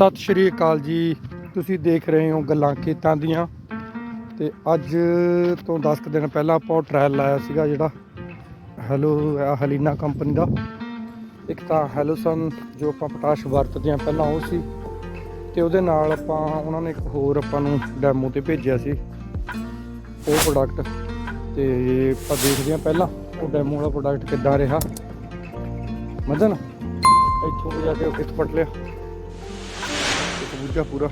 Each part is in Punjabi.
ਸਤਿ ਸ਼੍ਰੀ ਅਕਾਲ ਜੀ। ਤੁਸੀਂ ਦੇਖ ਰਹੇ ਹੋ ਗੱਲਾਂ ਖੇਤਾਂ ਦੀਆਂ। ਤੇ ਅੱਜ ਤੋਂ 10 ਕੁ ਦਿਨ ਪਹਿਲਾਂ ਆਪਾਂ ਉਹ ਟ੍ਰਾਇਲ ਲਾਇਆ ਸੀਗਾ ਜਿਹੜਾ ਹੈਲੋ ਆ ਹਲੀਨਾ ਕੰਪਨੀ ਦਾ। ਇੱਕ ਤਾਂ ਹੈਲੋਸਨ ਜੋ ਆਪਾਂ ਪੋਟਾਸ਼ ਵਰਤਦੇ ਆ ਪਹਿਲਾਂ ਉਹ ਸੀ। ਤੇ ਉਹਦੇ ਨਾਲ ਆਪਾਂ, ਉਹਨਾਂ ਨੇ ਇੱਕ ਹੋਰ ਆਪਾਂ ਨੂੰ ਡੈਮੋ ਤੇ ਭੇਜਿਆ ਸੀ। ਉਹ ਪ੍ਰੋਡਕਟ ਤੇ ਆਪਾਂ ਦੇਖਦੇ ਆ ਪਹਿਲਾਂ, ਉਹ ਡੈਮੋ ਵਾਲਾ ਪ੍ਰੋਡਕਟ ਕਿੱਦਾਂ ਰਿਹਾ। ਮਦਨ ਇੱਥੋਂ ਜਾ ਕੇ ਉਹ ਕਿੱਥ ਪਟ ਲਿਆ। ਇੱਕ ਪੂਰਾ।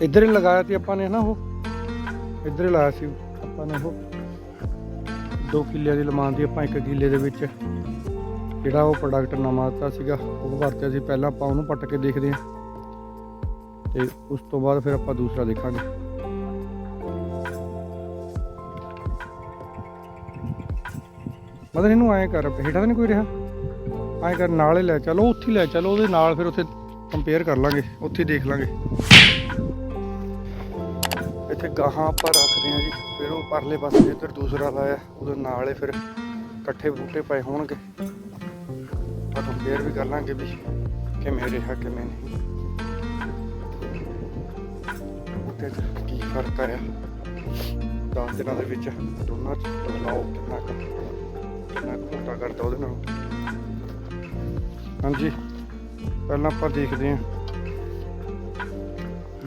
ਇੱਧਰ ਹੀ ਲਗਾਇਆ ਸੀ ਆਪਾਂ ਨੇ ਨਾ ਉਹ। ਇੱਧਰ ਹੀ ਲਾਇਆ ਸੀ ਆਪਾਂ ਨੇ ਉਹ। ਦੋ ਕਿੱਲਿਆਂ ਦੀ ਲਮਾਨ ਦੀ ਆਪਾਂ ਇੱਕ ਕਿੱਲੇ ਦੇ ਵਿੱਚ। ਜਿਹੜਾ ਉਹ ਪ੍ਰੋਡਕਟ ਨਵਾਂ ਦਿੱਤਾ ਸੀਗਾ, ਉਹ ਵਰਤਿਆ ਸੀ। ਪਹਿਲਾਂ ਆਪਾਂ ਉਹਨੂੰ ਪੱਟ ਕੇ ਦੇਖਦੇ ਹਾਂ। ਤੇ ਉਸ ਤੋਂ ਬਾਅਦ ਫਿਰ ਆਪਾਂ ਦੂਸਰਾ ਦੇਖਾਂਗੇ। ਮਤਲਬ ਇਹਨੂੰ ਐਂ ਕਰ, ਹੇਠਾਂ ਤਾਂ ਨਹੀਂ ਕੋਈ ਰਿਹਾ? ਐਂ ਕਰ, ਨਾਲ ਹੀ ਲੈ ਚਲੋ ਉੱਥੇ ਲੈ ਚਲੋ, ਉਹਦੇ ਨਾਲ ਫਿਰ ਉੱਥੇ ਕੰਪੇਅਰ ਕਰ ਲਾਂਗੇ, ਉੱਥੇ ਦੇਖ ਲਾਂਗੇ। ਇੱਥੇ ਗਾਹਾਂ ਆਪਾਂ ਰੱਖਦੇ ਹਾਂ ਜੀ, ਫਿਰ ਉਹ ਪਰਲੇ ਪਾਸੇ ਜਿੱਧਰ ਦੂਸਰਾ ਲਾਇਆ ਉਹਦੇ ਨਾਲ ਫਿਰ ਇਕੱਠੇ ਬੂਟੇ ਪਏ ਹੋਣਗੇ। ਆਪਾਂ ਕੰਪੇਅਰ ਵੀ ਕਰ ਲਾਂਗੇ ਵੀ ਕਿਵੇਂ ਰਿਹਾ, ਕਿਵੇਂ ਨਹੀਂ। ਬੂਟੇ ਕੀ ਫ਼ਰਕ ਆਇਆ 10 ਦਿਨਾਂ ਦੇ ਵਿੱਚ ਦੋਨਾਂ 'ਚ ਬਦਲਾਓ ਕਿੰਨਾ ਕੁ ਕਿੰਨਾ ਕੁ ਮੋਟਾ ਕਰਦਾ ਉਹਦੇ ਨਾਲ। ਹਾਂਜੀ। ਪਹਿਲਾਂ ਆਪਾਂ ਦੇਖਦੇ ਹਾਂ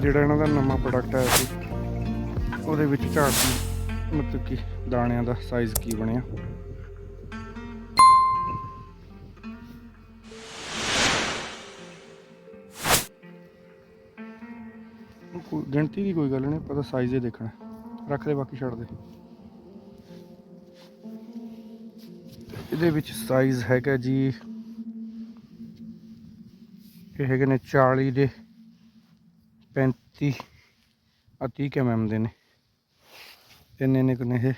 ਜਿਹੜਾ ਇਹਨਾਂ ਦਾ ਨਵਾਂ ਪ੍ਰੋਡਕਟ ਆਇਆ ਸੀ, ਉਹਦੇ ਵਿੱਚ ਝਾੜ ਦੀ ਮਤਲਬ ਕਿ ਦਾਣਿਆਂ ਦਾ ਸਾਈਜ਼ ਕੀ ਬਣਿਆ। ਕੋਈ ਗਿਣਤੀ ਦੀ ਕੋਈ ਗੱਲ ਨਹੀਂ ਪਤਾ ਸਾਈਜ਼ ਹੀ ਦੇਖਣਾ ਰੱਖ ਦੇ ਬਾਕੀ ਛੱਡ ਦੇ। ਇਹਦੇ ਵਿੱਚ ਸਾਈਜ਼ ਹੈਗਾ ਜੀ ਇਹ ਹੈਗੇ ਨੇ 40 ਦੇ 35 ਆ 30 ਐਮਐਮ ਦੇ ਨੇ। ਇੰਨੇ ਨੇ ਕਨੇ ਇਹ।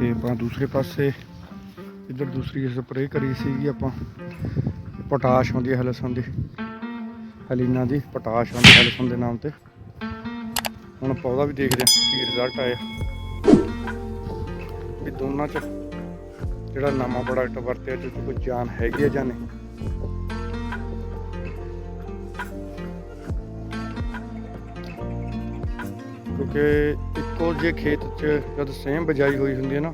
ਤੇ ਆਪਾਂ ਦੂਸਰੇ ਪਾਸੇ, ਇੱਧਰ ਦੂਸਰੀ ਸਪਰੇਅ ਕਰੀ ਸੀਗੀ ਆਪਾਂ। ਪੋਟਾਸ਼ ਹੁੰਦੀ ਹੈ ਲਸਣ ਦੀ। ਹਲੀਨਾ ਦੀ, ਪੋਟਾਸ਼ ਹੁੰਦੀ ਹੈ ਹਲਸਨ ਦੇ ਨਾਮ ਤੇ। ਹੁਣ ਆਪਾਂ ਉਹਦਾ ਵੀ ਦੇਖਦੇ ਹਾਂ ਕੀ ਰਿਜ਼ਲਟ ਆਇਆ। ਵੀ ਦੋਨਾਂ ਚ ਜਿਹੜਾ ਨਵਾਂ ਪ੍ਰੋਡਕਟ ਵਰਤਿਆ ਤੇ ਕੋਈ ਜਾਨ ਹੈਗੀ ਹੈ ਜਾਂ ਨਹੀਂ। ਕਿਉਂਕਿ ਇੱਕੋ ਜੇ ਖੇਤ 'ਚ ਜਦ ਸੇਮ ਬਜਾਈ ਹੋਈ ਹੁੰਦੀ ਹੈ ਨਾ,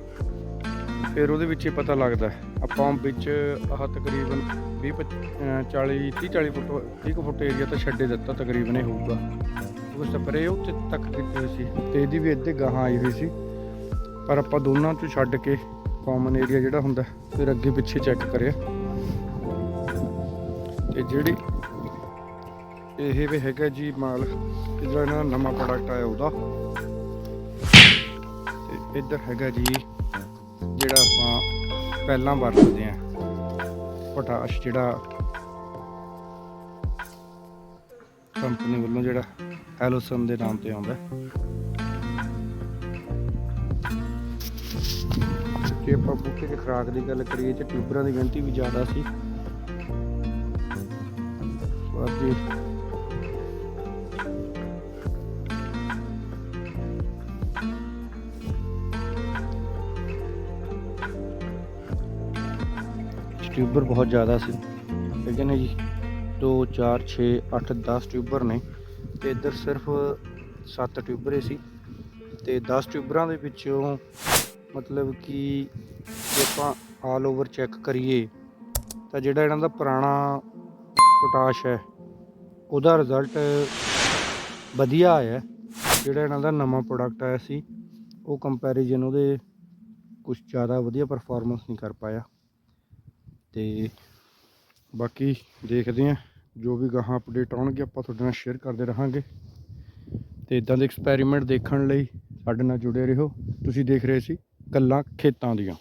ਫਿਰ ਉਹਦੇ ਵਿੱਚ ਹੀ ਪਤਾ ਲੱਗਦਾ ਆਪਾਂ ਵਿੱਚ ਆਹ ਤਕਰੀਬਨ 20 40 30 40 ਫੁੱਟ 30 ਫੁੱਟ ਏਰੀਆ ਤਾਂ ਛੱਡੇ ਦਿੱਤਾ ਤਕਰੀਬਨ ਇਹ ਹੋਊਗਾ। ਉਹ ਸਪਰੇ ਉੱਤੇ ਤੱਕ ਕੀਤੀ ਹੋਈ ਸੀ, ਤੇ ਇਹਦੀ ਵੀ ਇੱਥੇ ਗਾਹਾਂ ਆਈ ਹੋਈ ਸੀ। ਪਰ ਆਪਾਂ ਦੋਨਾਂ ਤੋਂ ਛੱਡ ਕੇ ਕਾਮਨ ਏਰੀਆ ਜਿਹੜਾ ਹੁੰਦਾ, ਫਿਰ ਅੱਗੇ ਪਿੱਛੇ ਚੈੱਕ ਕਰਿਆ। ਤੇ ਜਿਹੜੀ ਇਹ ਵੀ ਹੈਗਾ ਜੀ ਮਾਲ। ਜਿਹੜਾ ਇਹਨਾਂ ਦਾ ਨਵਾਂ ਪ੍ਰੋਡਕਟ ਆਇਆ ਉਹਦਾ। ਤੇ ਇੱਧਰ ਹੈਗਾ ਜੀ, ਜਿਹੜਾ ਆਪਾਂ ਪਹਿਲਾਂ ਵਰਤਦੇ ਆਂ ਪੋਟਾਸ਼ ਜਿਹੜਾ ਕੰਪਨੀ ਵੱਲੋਂ ਜਿਹੜਾ ਹੈਲੋਸਨ ਦੇ ਨਾਮ ਤੇ ਆਉਂਦਾ। ਜੇ ਆਪਾਂ ਬੂਟੇ ਦੀ ਖੁਰਾਕ ਦੀ ਗੱਲ ਕਰੀਏ ਤੇ ਟਿਊਬਰਾਂ ਦੀ ਗਿਣਤੀ ਵੀ ਜ਼ਿਆਦਾ ਸੀ। ਪਰ ਟਿਊਬਰ ਬਹੁਤ ਜ਼ਿਆਦਾ ਸੀ। ਠੀਕ ਹੈ ਨਾ ਜੀ? 2 4 6 8 10 ਟਿਊਬਰ ਨੇ ਤੇ ਇੱਧਰ ਸਿਰਫ 7 ਟਿਊਬਰੇ ਸੀ ਤੇ 10 ਟਿਊਬਰਾਂ ਦੇ ਵਿੱਚੋਂ ਮਤਲਬ ਕਿ ਜੇ ਆਪਾਂ ਆਲ ਓਵਰ ਚੈੱਕ ਕਰੀਏ ਤਾਂ ਜਿਹੜਾ ਇਹਨਾਂ ਦਾ ਪੁਰਾਣਾ ਪੋਟਾਸ਼ ਹੈ, ਉਹਦਾ ਰਿਜ਼ਲਟ ਵਧੀਆ ਆਇਆ। ਜਿਹੜਾ ਇਹਨਾਂ ਦਾ ਨਵਾਂ ਪ੍ਰੋਡਕਟ ਆਇਆ ਸੀ, ਉਹ ਕੰਪੈਰੀਜ਼ਨ ਉਹਦੇ ਕੁਝ ਜ਼ਿਆਦਾ ਵਧੀਆ ਪਰਫਾਰਮੈਂਸ ਨਹੀਂ ਕਰ ਪਾਇਆ। ਤੇ ਬਾਕੀ ਦੇਖਦੇ ਹਾਂ, ਜੋ ਵੀ ਗਾਹਾਂ ਅਪਡੇਟ ਆਉਣਗੇ, ਆਪਾਂ ਤੁਹਾਡੇ ਨਾਲ ਸ਼ੇਅਰ ਕਰਦੇ ਰਹਾਂਗੇ। ਤੇ ਇਦਾਂ ਦੇ ਐਕਸਪੈਰੀਮੈਂਟ ਦੇਖਣ ਲਈ ਸਾਡੇ ਨਾਲ ਜੁੜੇ ਰਹੋ। ਤੁਸੀਂ ਦੇਖ ਰਹੇ ਸੀ ਗੱਲਾਂ ਖੇਤਾਂ ਦੀਆਂ।